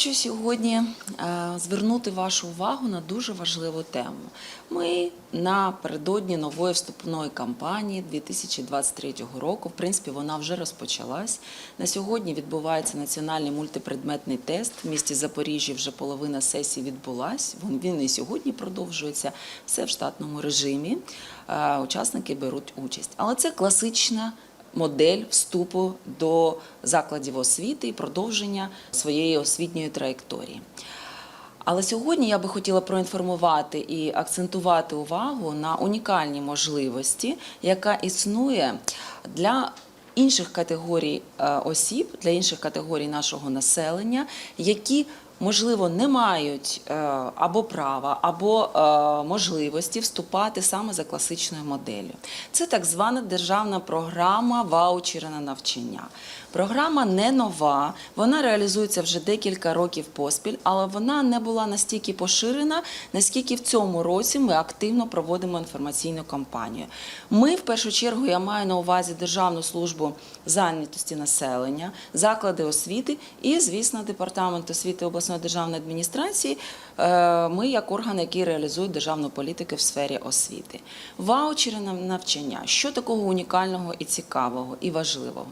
хочу сьогодні е, звернути вашу увагу на дуже важливу тему. Ми напередодні нової вступної кампанії 2023 року. В принципі, вона вже розпочалась. На сьогодні відбувається національний мультипредметний тест. В місті Запоріжжя вже половина сесії відбулась. Він- і сьогодні продовжується. Все в штатному режимі. Е, Учасники беруть участь. Але це класична модель вступу до закладів освіти і продовження своєї освітньої траєкторії. Але сьогодні я би хотіла проінформувати і акцентувати увагу на унікальній можливості, яка існує для інших категорій е, осіб, для інших категорій нашого населення, які можливо не мають е, або права, або е, можливості вступати саме за класичною моделлю. Це так звана державна програма ваучери на навчання. Програма не нова, вона реалізується вже декілька років поспіль, але вона не була настільки поширена, наскільки в цьому році ми активно проводимо інформаційну кампанію. Ми, в першу чергу, я маю на увазі Державну службу зайнятості населення, заклади освіти і, звісно, департамент освіти обласної державної адміністрації. Е, Ми як орган, який реалізує державну політику в сфері освіти. Ваучери на навчання. Що такого унікального і цікавого і важливого?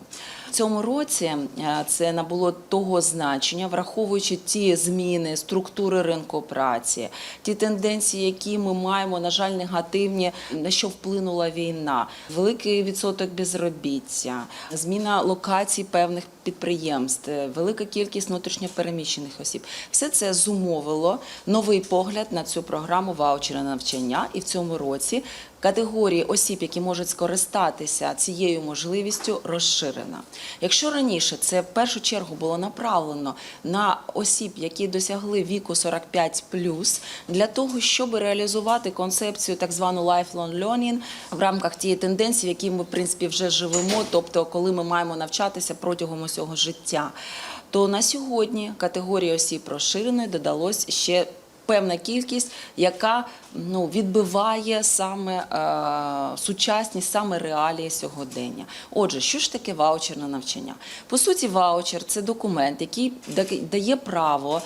В цьому році е, це набуло того значення, враховуючи ті зміни структури ринку праці, ті тенденції, які ми маємо, на жаль, негативні, на що вплинула війна, великий відсоток безробіття, зміна локацій певних підприємств, велика кількість внутрішньопереміщених осіб. Все це зумовило новий погляд на цю програму ваучера навчання, і в цьому році категорії осіб, які можуть скористатися цією можливістю, розширена. Якщо раніше це в першу чергу було направлено на осіб, які досягли віку 45+, для того, щоб реалізувати концепцію так звану lifelong learning в рамках тієї тенденції, в якій ми в принципі вже живемо, тобто коли ми маємо навчатися протягом усього життя, то на сьогодні категорії осіб розширеної додалось ще певна кількість, яка ну, відбиває саме е, сучасність, саме реалії сьогодення. Отже, що ж таке ваучер на навчання? По суті, ваучер це документ, який дає право.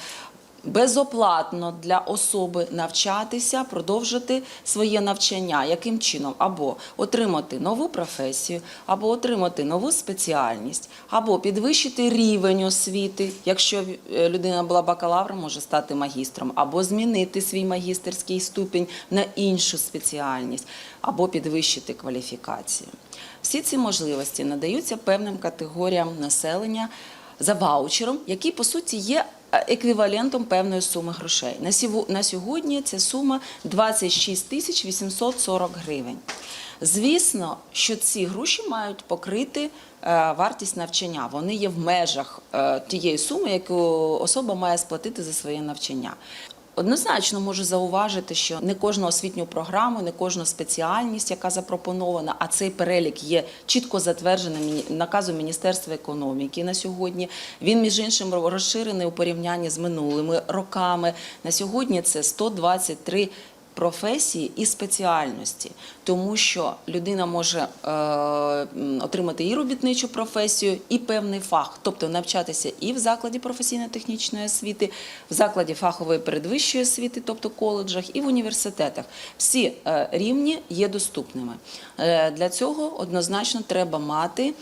Безоплатно для особи навчатися, продовжити своє навчання, яким чином або отримати нову професію, або отримати нову спеціальність, або підвищити рівень освіти. Якщо е, людина була бакалавром, може стати магістром, або змінити свій магістерський ступінь на іншу спеціальність, або підвищити кваліфікацію. Всі ці можливості надаються певним категоріям населення за ваучером, який по суті є еквівалентом певної суми грошей. На сьогодні ця сума 26 тисяч 840 гривень. Звісно, що ці гроші мають покрити е, вартість навчання. Вони є в межах е, тієї суми, яку особа має сплатити за своє навчання. Однозначно можу зауважити, що не кожну освітню програму, не кожну спеціальність, яка запропонована, а цей перелік є чітко затверджений наказом Міністерства економіки на сьогодні. Він, між іншим, розширений у порівнянні з минулими роками. На сьогодні це 123 професії і спеціальності, тому що людина може е, отримати і робітничу професію, і певний фах, тобто навчатися і в закладі професійно-технічної освіти, в закладі фахової передвищої освіти, тобто коледжах, і в університетах. Всі е, рівні є доступними. Е, для цього однозначно треба мати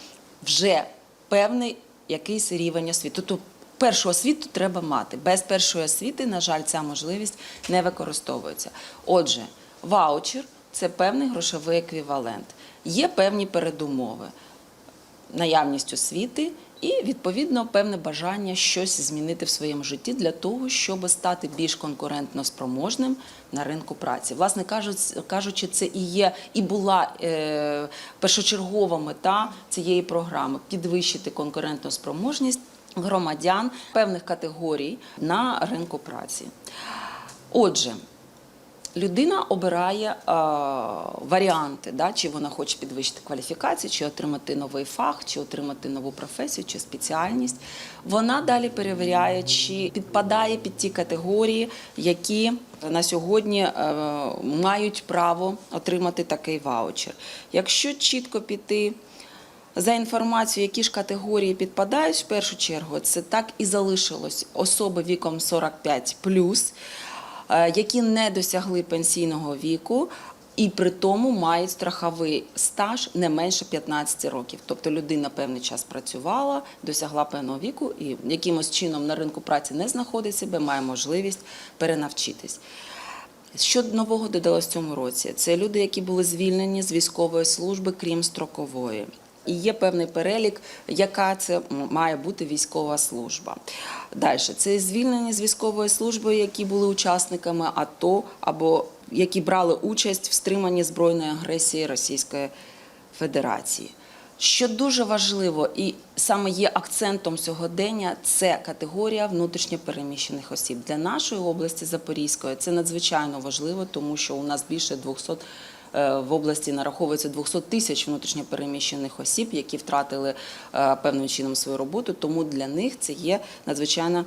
вже певний якийсь рівень освіти. Тобто першу освіту треба мати. Без першої освіти, на жаль, ця можливість не використовується. Отже, ваучер це певний грошовий еквівалент. Є певні передумови, наявність освіти і, відповідно, певне бажання щось змінити в своєму житті для того, щоб стати більш конкурентно спроможним на ринку праці. Власне кажучи, це і є і була е, першочергова мета цієї програми підвищити конкурентну спроможність громадян певних категорій на ринку праці. Отже, людина обирає е, варіанти, да, чи вона хоче підвищити кваліфікацію, чи отримати новий фах, чи отримати нову професію, чи спеціальність. Вона далі перевіряє, чи підпадає під ті категорії, які на сьогодні е, мають право отримати такий ваучер. Якщо чітко піти За інформацією, які ж категорії підпадають в першу чергу, це так і залишилось особи віком 45 е, які не досягли пенсійного віку. І при тому мають страховий стаж не менше 15 років. Тобто людина певний час працювала, досягла певного віку і якимось чином на ринку праці не знаходить себе, має можливість перенавчитись. Що нового додалось в цьому році? Це люди, які були звільнені з військової служби, крім строкової. І є певний перелік, яка це має бути військова служба. Далі це звільнені з військової служби, які були учасниками АТО або які брали участь в стриманні збройної агресії Російської Федерації. Що дуже важливо і саме є акцентом сьогодення, це категорія внутрішньопереміщених осіб. Для нашої області Запорізької це надзвичайно важливо, тому що у нас більше 200 е, в області нараховується 200 тисяч внутрішньопереміщених осіб, які втратили е, певним чином свою роботу. Тому для них це є надзвичайно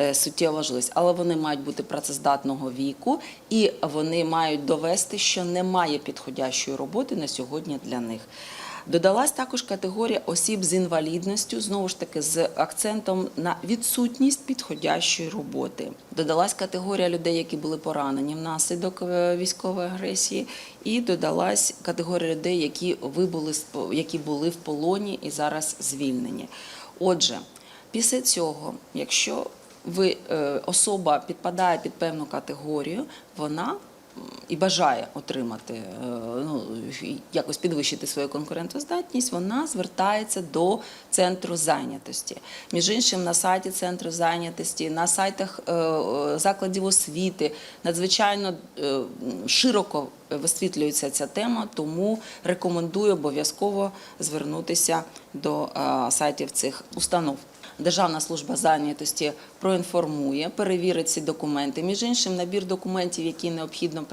е, суттєва важливість. Але вони мають бути працездатного віку і вони мають довести, що немає підходящої роботи на сьогодні для них. Додалась також категорія осіб з інвалідністю, знову ж таки з акцентом на відсутність підходящої роботи. Додалась категорія людей, які були поранені внаслідок е, військової агресії, і додалась категорія людей, які вибули які були в полоні і зараз звільнені. Отже, після цього, якщо ви е, особа підпадає під певну категорію, вона і бажає отримати, е, ну, якось підвищити свою конкурентоздатність, вона звертається до центру зайнятості. Між іншим, на сайті центру зайнятості, на сайтах е, закладів освіти надзвичайно е, широко висвітлюється ця тема, тому рекомендую обов'язково звернутися до сайтів цих установ. Державна служба зайнятості проінформує, перевірить ці документи. Між іншим, набір документів, які необхідно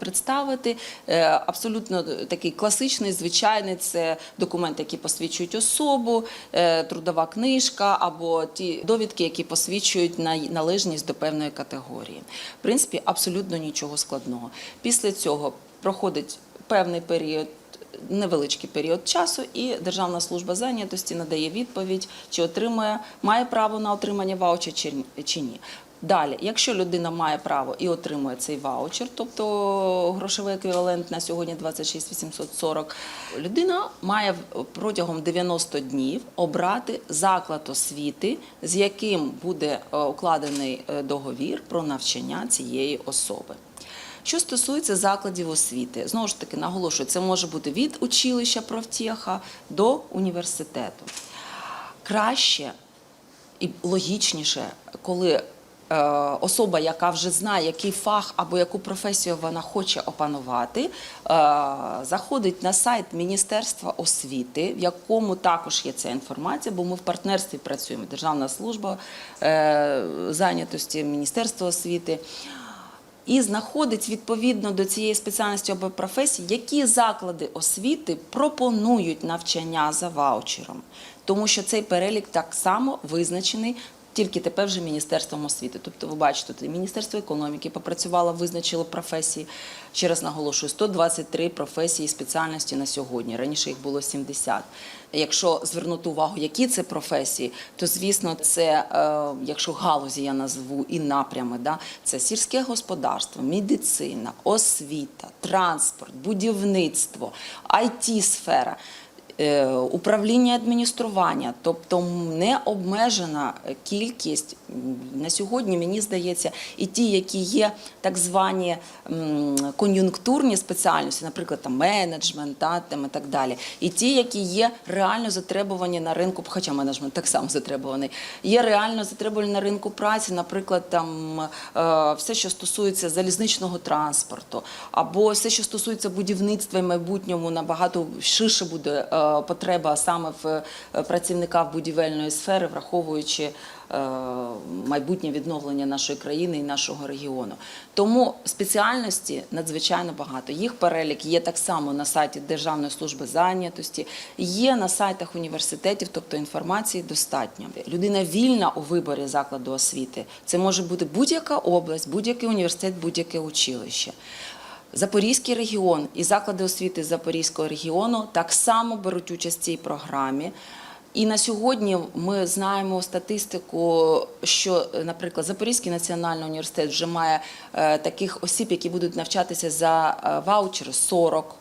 представити, е, абсолютно такий класичний, звичайний. Це документи, які посвідчують особу, е, трудова книжка або ті довідки, які посвідчують на- належність до певної категорії. В принципі, абсолютно нічого складного. Після цього проходить певний період невеличкий період часу, і Державна служба зайнятості надає відповідь, чи отримує, має право на отримання ваучера чи ні- Далі, якщо людина має право і отримує цей ваучер, тобто грошовий еквівалент на сьогодні 26 840, людина має протягом 90 днів обрати заклад освіти, з яким буде е, укладений е, договір про навчання цієї особи. Що стосується закладів освіти, знову ж таки наголошую, це може бути від училища профтеха до університету. Краще і логічніше, коли е, особа, яка вже знає, який фах або яку професію вона хоче опанувати, е, заходить на сайт Міністерства освіти, в якому також є ця інформація, бо ми в партнерстві працюємо. Державна служба е, зайнятості, Міністерство освіти і знаходить відповідно до цієї спеціальності або професії, які заклади освіти пропонують навчання за ваучером, тому що цей перелік так само визначений. Тільки тепер вже Міністерством освіти. Тобто, ви бачите, Міністерство економіки попрацювало, визначило професії. Ще раз наголошую, 123 професії і спеціальності на сьогодні. Раніше їх було 70. Якщо звернути увагу, які це професії, то звісно, це е, якщо галузі я назву і напрями, да, це сільське господарство, медицина, освіта, транспорт, будівництво, it сфера управління адміністрування, тобто не обмежена кількість на сьогодні, мені здається, і ті, які є так звані кон'юнктурні спеціальності, наприклад, там менеджмент, та, там, і так далі, і ті, які є реально затребувані на ринку, хоча менеджмент так само затребуваний, є реально затребувані на ринку праці, наприклад, там е, все, що стосується залізничного транспорту, або все, що стосується будівництва і майбутньому, набагато ширше буде е, потреба саме в е, працівниках будівельної сфери, враховуючи е, майбутнє відновлення нашої країни і нашого регіону. Тому спеціальності надзвичайно багато. Їх перелік є так само на сайті Державної служби зайнятості, є на сайтах університетів, тобто інформації достатньо. Людина вільна у виборі закладу освіти. Це може бути будь-яка область, будь-який університет, будь-яке училище. Запорізький регіон і заклади освіти Запорізького регіону так само беруть участь в цій програмі. І на сьогодні ми знаємо статистику, що, наприклад, Запорізький національний університет вже має е, таких осіб, які будуть навчатися за ваучер ваучери 40.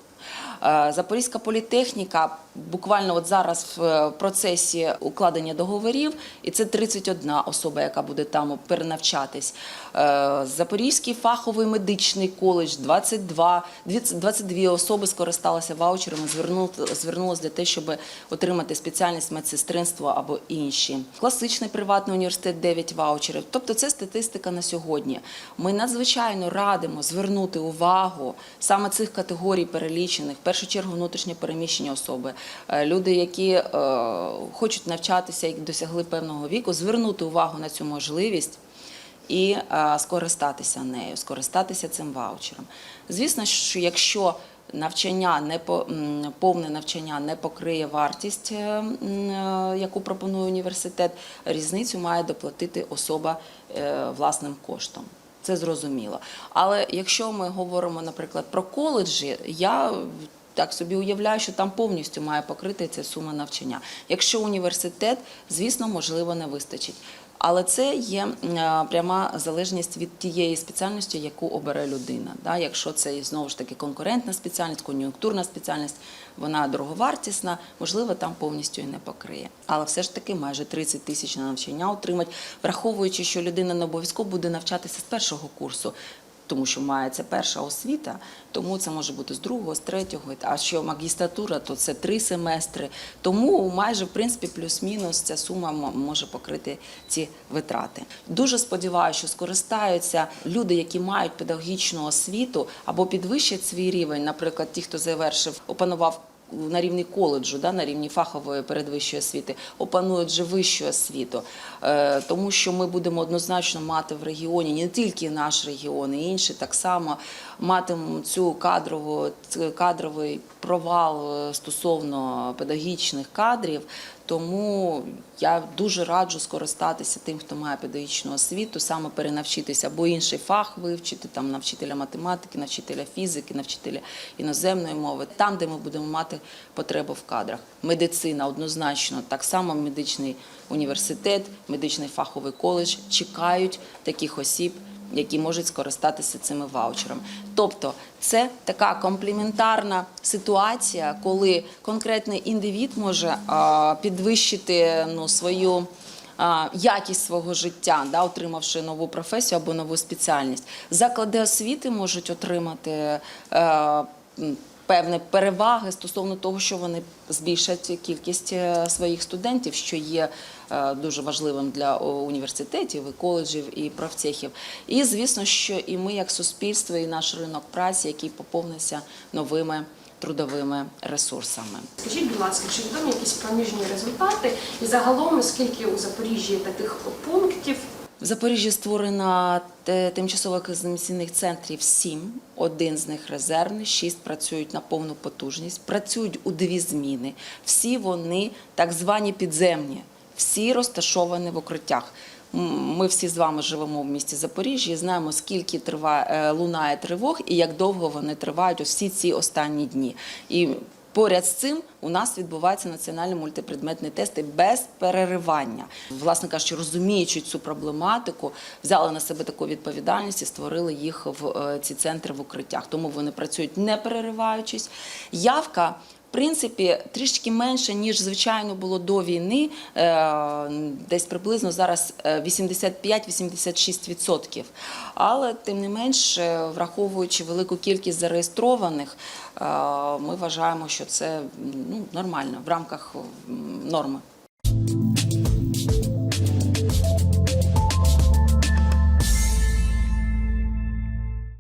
Е, Запорізька політехніка буквально от зараз в е, процесі укладення договорів, і це 31 особа, яка буде там перенавчатись. Е, Запорізький фаховий медичний коледж 22, 22 особи скористалися ваучерами, зверну- звернулися для того, щоб отримати спеціальність медсестринство або інші. Класичний приватний університет 9 ваучерів. Тобто це статистика на сьогодні. Ми надзвичайно радимо звернути увагу саме цих категорій перелічених. В першу чергу внутрішньо переміщені особи, люди, які е, хочуть навчатися і досягли певного віку, звернути увагу на цю можливість і е, скористатися нею, скористатися цим ваучером. Звісно, що якщо навчання не по повне навчання не покриє вартість, е, е, яку пропонує університет, різницю має доплатити особа е, власним коштом. Це зрозуміло. Але якщо ми говоримо, наприклад, про коледжі, я так собі уявляю, що там повністю має покрити ця сума навчання. Якщо університет, звісно, можливо, не вистачить. Але це є е, пряма залежність від тієї спеціальності, яку обере людина. Якщо це знову ж таки конкурентна спеціальність, кон'юнктурна спеціальність, вона дороговартісна, можливо, там повністю і не покриє. Але все ж таки майже 30 тисяч на навчання отримать, враховуючи, що людина не обов'язково буде навчатися з першого курсу. Тому що має це перша освіта, тому це може бути з другого, з третього. А що магістратура, то це три семестри. Тому майже в принципі плюс-мінус ця сума може покрити ці витрати. Дуже сподіваюся, що скористаються люди, які мають педагогічну освіту або підвищать свій рівень, наприклад, ті, хто завершив, опанував на рівні коледжу, да, на рівні фахової передвищої освіти, опанують вже вищу освіту, Е, тому що ми будемо однозначно мати в регіоні не тільки наш регіон, і інші так само матимемо цю кадрову кадровий провал е, стосовно педагогічних кадрів. Тому я дуже раджу скористатися тим, хто має педагогічну освіту, саме перенавчитися або інший фах вивчити, там навчителя математики, навчителя фізики, навчителя іноземної мови, там, де ми будемо мати потребу в кадрах. Медицина однозначно, так само медичний університет, медичний фаховий коледж чекають таких осіб які можуть скористатися цими ваучерами. Тобто це така комплементарна ситуація, коли конкретний індивід може підвищити ну, свою. Якість свого життя, да, отримавши нову професію або нову спеціальність. Заклади освіти можуть отримати е, певні переваги стосовно того, що вони збільшать кількість е, своїх студентів, що є е, дуже важливим для університетів, і коледжів і профтехів. І звісно, що і ми, як суспільство, і наш ринок праці, який поповнився новими трудовими ресурсами. Скажіть, будь ласка, чи відомі якісь проміжні результати? І загалом, скільки у Запоріжжі таких пунктів? В Запоріжжі створено тимчасових екзаменаційних центрів сім. Один з них резервний, шість працюють на повну потужність, працюють у дві зміни. Всі вони так звані підземні, всі розташовані в укриттях. Ми всі з вами живемо в місті Запоріжжя і знаємо, скільки триває, е, лунає тривог і як довго вони тривають всі ці останні дні. І Поряд з цим у нас відбуваються національні мультипредметні тести без переривання. Власне кажучи, розуміючи цю проблематику, взяли на себе таку відповідальність і створили їх в е, ці центри в укриттях. Тому вони працюють не перериваючись. Явка. Принципі, трішки менше, ніж звичайно було до війни, е, десь приблизно зараз е, 85-86%. Але тим не менш, е, враховуючи велику кількість зареєстрованих, е, ми вважаємо, що це ну, нормально в рамках норми.